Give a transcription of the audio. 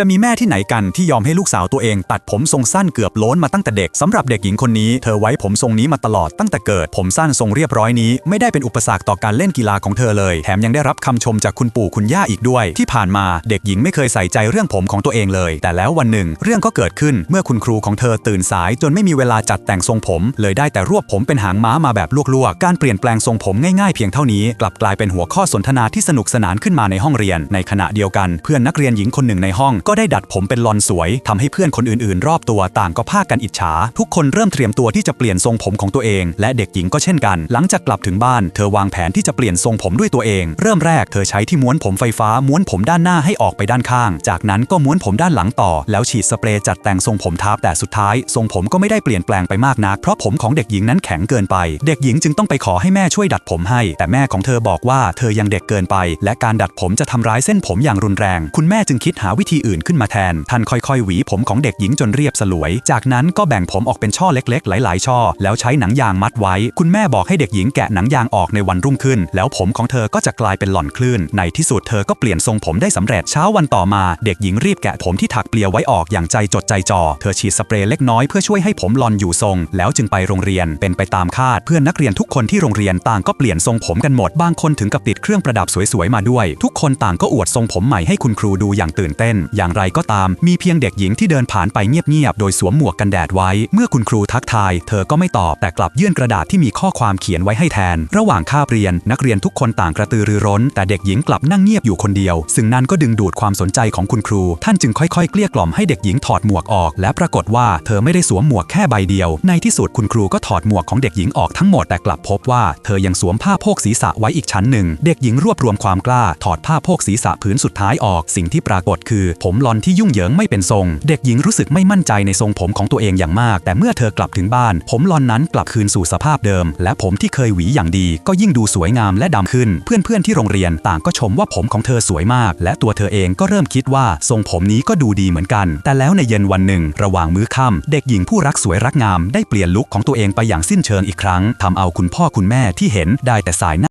จะมีแม่ที่ไหนกันที่ยอมให้ลูกสาวตัวเอง ตัดผมทรงสั้นเกือบโล้นมาตั้งแต่เด็กสำหรับเด็กหญิงคนนี้เธอไว้ผมทรงนี้มาตลอดตั้งแต่เกิด ผมสั้นทรงเรียบร้อยนี้ ไม่ได้เป็นอุปสรรคต่อการเล่นกีฬาของเธอเลย แถมยังได้รับคำชมจากคุณปู่คุณย่าอีกด้วย ที่ผ่านมาเด็กหญิงไม่เคยใส่ใจเรื่องผมของตัวเองเลย แต่แล้ววันหนึ่ง เรื่องก็เกิดขึ้นเมื่อคุณครูของเธอตื่นสาย จนไม่มีเวลาจัดแต่งทรงผม เลยได้แต่รวบผมเป็นหางม้ามาแบบลวกๆ การเปลี่ยนแปลงทรงผมง่ายๆเพียงเท่านี้ กลับกลายเป็นหัวข้อสนทนาที่สนุกสนานขึ้นมาในห้องเรียน ในขณะเดียวกันเพื่อนนักเรียนหญิงคนหนึ่งในห้องก็ได้ดัดผมเป็นลอนสวยทำให้เพื่อนคนอื่นๆ รอบตัวต่างก็พากันอิจฉา ทุกคนเริ่มเตรียมตัวที่จะเปลี่ยนทรงผมของตัวเอง และเด็กหญิงก็เช่นกัน หลังจากกลับถึงบ้านเธอวางแผนที่จะเปลี่ยนทรงผมด้วยตัวเอง เริ่มแรกเธอใช้ที่ม้วนผมไฟฟ้าม้วนผมด้านหน้าให้ออกไปด้านข้าง จากนั้นก็ม้วนผมด้านหลังต่อ แล้วฉีดสเปรย์จัดแต่งทรงผมทับแต่สุดท้าย ทรงผมก็ไม่ได้เปลี่ยนแปลงไปมากนักเพราะผมของเด็กหญิงนั้นแข็งเกินไป เด็กหญิงจึงต้องไปขอให้แม่ช่วยดัดผมให้ แต่แม่ของเธอบอกว่าเธอยังเด็กเกินไป และการดัดผมจะทำร้ายเส้นผมอย่างรุนแรง คุณแม่จึงคิดหาวิธีอื่นขึ้นมาแทน ท่านค่อยๆ หวีผมของเด็กหญิงจนเรียบสลวย จากนั้นก็แบ่งผมออกเป็นช่อเล็กๆ หลาย ๆ ช่อ แล้วใช้หนังยางมัดไว้ คุณแม่บอกให้เด็กหญิงแกะหนังยางออกในวันรุ่งขึ้น แล้วผมของเธอก็จะกลายเป็นหล่อนคลื่น ในที่สุดเธอก็เปลี่ยนทรงผมได้สำเร็จ เช้าวันต่อมา เด็กหญิงรีบแกะผมที่ถักเปลียวไว้ออกอย่างใจจดใจจ่อ เธอฉีดสเปรย์เล็กน้อยเพื่อช่วยให้ผมหลอนอยู่ทรง แล้วจึงไปโรงเรียน เป็นไปตามคาด เพื่อนนักเรียนทุกคนที่โรงเรียนต่างก็เปลี่ยนทรงผมกันหมด บางคนถึงกับติดเครื่องประดับสวยๆมาด้วย ทุกคนต่างก็อวดทรงผมใหม่ให้คุณครูดูอย่างตื่นเต้นอย่างไรก็ตาม มีเพียงเด็กหญิงที่เดินผ่านไปเงียบๆ โดยสวมหมวกกันแดดไว้ เมื่อคุณครูทักทาย เธอก็ไม่ตอบ แต่กลับยื่นกระดาษที่มีข้อความเขียนไว้ให้แทน ระหว่างคาบเรียน นักเรียนทุกคนต่างกระตือรือร้น แต่เด็กหญิงกลับนั่งเงียบอยู่คนเดียว ซึ่งนั่นก็ดึงดูดความสนใจของคุณครู ท่านจึงค่อยๆ เกลี้ยกล่อมให้เด็กหญิงถอดหมวกออก และปรากฏว่าเธอไม่ได้สวมหมวกแค่ใบเดียว ในที่สุดคุณครูก็ถอดหมวกของเด็กหญิงออกทั้งหมด แต่กลับพบว่าเธอยังสวมผ้าโพกศีรษะไว้อีกชั้นหนึ่ง เด็กหญิงรวบรวมความกล้า ถอดผ้าโพกศีรษะผืนสุดท้ายออก สิ่งที่ปรากฏคือผมลอนที่ยุ่งเหยิงไม่เป็นทรง เด็กหญิงรู้สึกไม่มั่นใจในทรงผมของตัวเองอย่างมาก แต่เมื่อเธอกลับถึงบ้าน ผมลอนนั้นกลับคืนสู่สภาพเดิม และผมที่เคยหวีอย่างดี ก็ยิ่งดูสวยงามและดำขึ้น เพื่อนๆที่โรงเรียนต่างก็ชมว่าผมของเธอสวยมาก และตัวเธอเองก็เริ่มคิดว่าทรงผมนี้ก็ดูดีเหมือนกัน แต่แล้วในเย็นวันหนึ่ง ระหว่างมื้อค่ำเด็กหญิงผู้รักสวยรักงามได้เปลี่ยนลุคของตัวเองไปอย่างสิ้นเชิงอีกครั้งทำเอาคุณพ่อคุณแม่ที่เห็นได้แต่สายหน้า